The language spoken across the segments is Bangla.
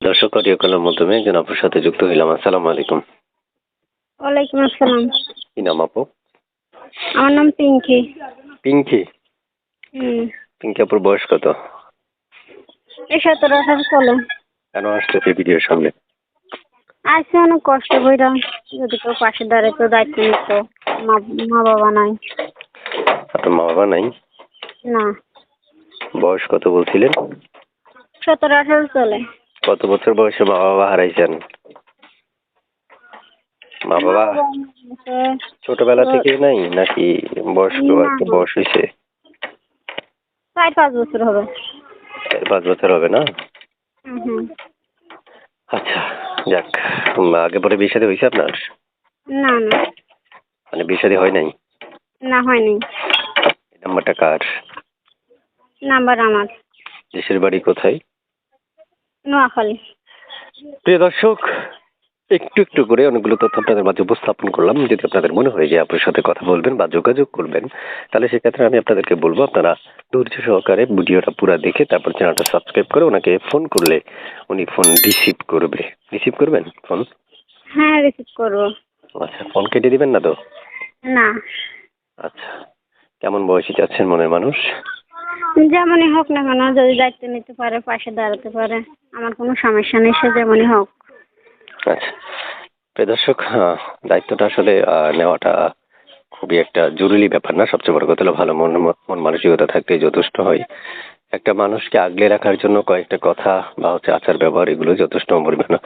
দর্শক অডিও কলের মাধ্যমে একজন আপুর সাথে যুক্ত হইলাম। আসসালামু আলাইকুম। ওয়ালাইকুম আসসালাম। কি নাম আপু? আমার নাম পিঙ্কি। পিঙ্কি? হুম। পিঙ্কি আপুর বয়স কত? এই সতেরো আঠারো চলে কেন আসতেছে ভিডিওর সামনে? আসছে অনেক কষ্ট কইরা। যদি কেউ পাশে দাঁড়ায় তো দায়িত্ব নিত। মা মা বাবা নাই। আপনার মা বাবা নাই? না। বয়স কত বলছিলেন? সতেরো আঠারো চলে কত বছর বয়সে মা বাবা হারাইছেন? মা বাবা ছোটবেলা থেকে নাই নাকি বয়স্ক। একটা বয়স হয়েছে চার পাঁচ বছর হবে। চার পাঁচ বছর হবে না? আচ্ছা যাক আগে পরে বিয়ে শাদী হয়েছে আপনার? না না। মানে বিয়ে শাদী হয় নাই? না হয়নি এই নাম্বারটা কার? নাম্বার আমার। দেশের বাড়ি কোথায়? নোয়াখালী। প্রিয় দর্শক একটু একটু করে অনেকগুলো তথ্য আপনাদের মাঝে উপস্থাপন করলাম। যদি আপনাদের মনে হয় যে আপনার সাথে কথা বলবেন বা যোগাযোগ করবেন তাহলে সেক্ষেত্রে আমি আপনাদেরকে বলব আপনারা ধৈর্য সহকারে ভিডিওটা পুরো দেখে তারপর চ্যানেলটা সাবস্ক্রাইব করে ওনাকে ফোন করলে উনি ফোন রিসিভ করবে। রিসিভ করবেন ফোন? হ্যাঁ রিসিভ করব। আচ্ছা ফোন কেটে দিবেন না তো? না। আচ্ছা কেমন বয়সী চাচ্ছেন মনের মানুষ? যেমনই হোক না কেন, যদি দায়িত্ব নিতে পারে, পাশে দাঁড়াতে পারে, আমার কোনো সমস্যা নেই, সে যেমনই হোক। আচ্ছা। দর্শক দায়িত্বটা আসলে নেওয়াটা খুবই একটা জরুরি ব্যাপার না, সবচেয়ে বড় কথা হলো ভালো মন মন মানসিকতা থাকতে যথেষ্ট হয়। একটা মানুষকে আগলে রাখার জন্য কয়েকটা কথা বা হচ্ছে আচার ব্যবহার এগুলো যথেষ্ট পরিমাণে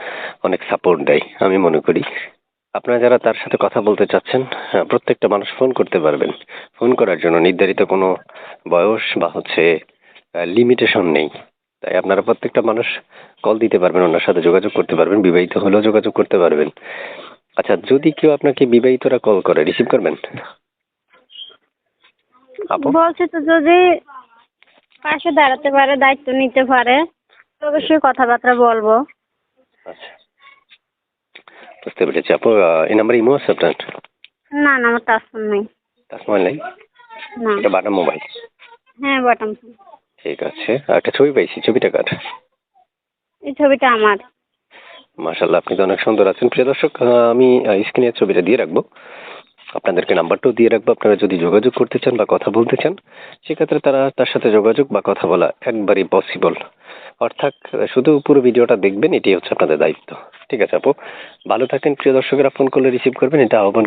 অনেক সাপোর্ট দেয়, আমি মনে করি। আপনারা যারা তার সাথে কথা বলতে চাচ্ছেন প্রত্যেকটা মানুষ ফোন করতে পারবেন। ফোন করার জন্য নির্ধারিত কোনো বয়স বা হচ্ছে লিমিটেশন নেই। তাই আপনারা প্রত্যেকটা মানুষ কল দিতে পারবেন ওনার সাথে যোগাযোগ করতে পারবেন বিবাহিত হলেও যোগাযোগ করতে পারবেন। আচ্ছা যদি কেউ আপনাকে বিবাহিতরা কল করে রিসিভ করবেন? বলছে তো যদি পাশে দাঁড়াতে পারে দায়িত্ব নিতে পারে অবশ্যই কথাবার্তা বলব। আচ্ছা। বুঝতে পেরেছি আপু এই নাম্বার ইমো আছে আপনার? না না আমার টাচ ফোন নেই। টাচ মোবাইল নেই? না। এটা বাটা মোবাইল। হ্যাঁ বটম ফোন ঠিক আছে। আর একটা ছবি পাইছি ছবিটা কার? এই ছবিটা আমার। মাশাল্লাহ আপনি তো অনেক সুন্দর আছেন। প্রিয় দর্শক আমি স্ক্রিনের ছবিটা দিয়ে রাখব। আপনাদেরকে নাম্বারটাও দিয়ে রাখব। আপনারা যদি যোগাযোগ করতে চান বা কথা বলতে চান সেক্ষেত্রে তারা তার সাথে যোগাযোগ বা কথা বলা একবারই পসিবল অর্থাৎ শুধু পুরো ভিডিওটা দেখবেন এটি হচ্ছে আপনাদের দায়িত্ব। ঠিক আছে আপু? ভালো থাকেন প্রিয় দর্শকেরা, ফোন করলে রিসিভ করবেন, এটা আহ্বান